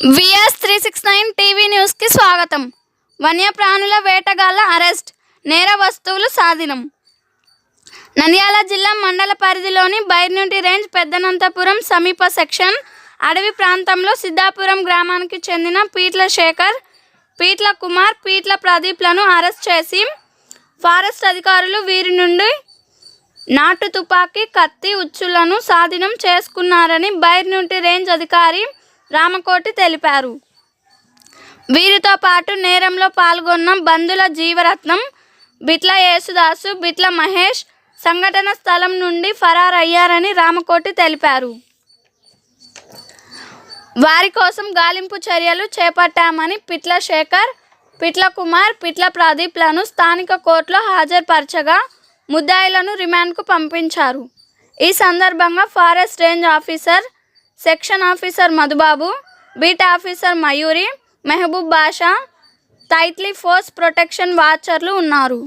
VS three six nine TV న్యూస్కి స్వాగతం. వన్యప్రాణుల వేటగాళ్ళ అరెస్ట్ నేర వస్తువులు సాధనం. నంద్యాల జిల్లా మండల పరిధిలోని బైర్నుంటి రేంజ్ పెద్దనంతపురం సమీప సెక్షన్ అడవి ప్రాంతంలో సిద్ధాపురం గ్రామానికి చెందిన పీట్ల శేఖర్ పీట్ల కుమార్ పీట్ల ప్రదీప్లను అరెస్ట్ చేసి ఫారెస్ట్ అధికారులు వీరి నుండి నాటు తుపాకీ కత్తి ఉచ్చులను స్వాధీనం చేసుకున్నారని బైర్నుంటి రేంజ్ అధికారి రామకోటి తెలిపారు. వీరితో పాటు నేరంలో పాల్గొన్న బంధుల జీవరత్నం బిట్ల యేసుదాసు బిట్ల మహేష్ సంఘటన స్థలం నుండి ఫరారయ్యారని రామకోటి తెలిపారు. వారి కోసం గాలింపు చర్యలు చేపట్టామని పిట్ల శేఖర్ పిట్ల కుమార్ పిట్ల ప్రదీప్లను స్థానిక కోర్టులో హాజరుపరచగా ముద్దాయిలను రిమాండ్కు పంపించారు. ఈ సందర్భంగా forest range officer section officer Madhubabu beat officer Mayuri Mehboob Basha tightly force protection వాచర్లు ఉన్నారు.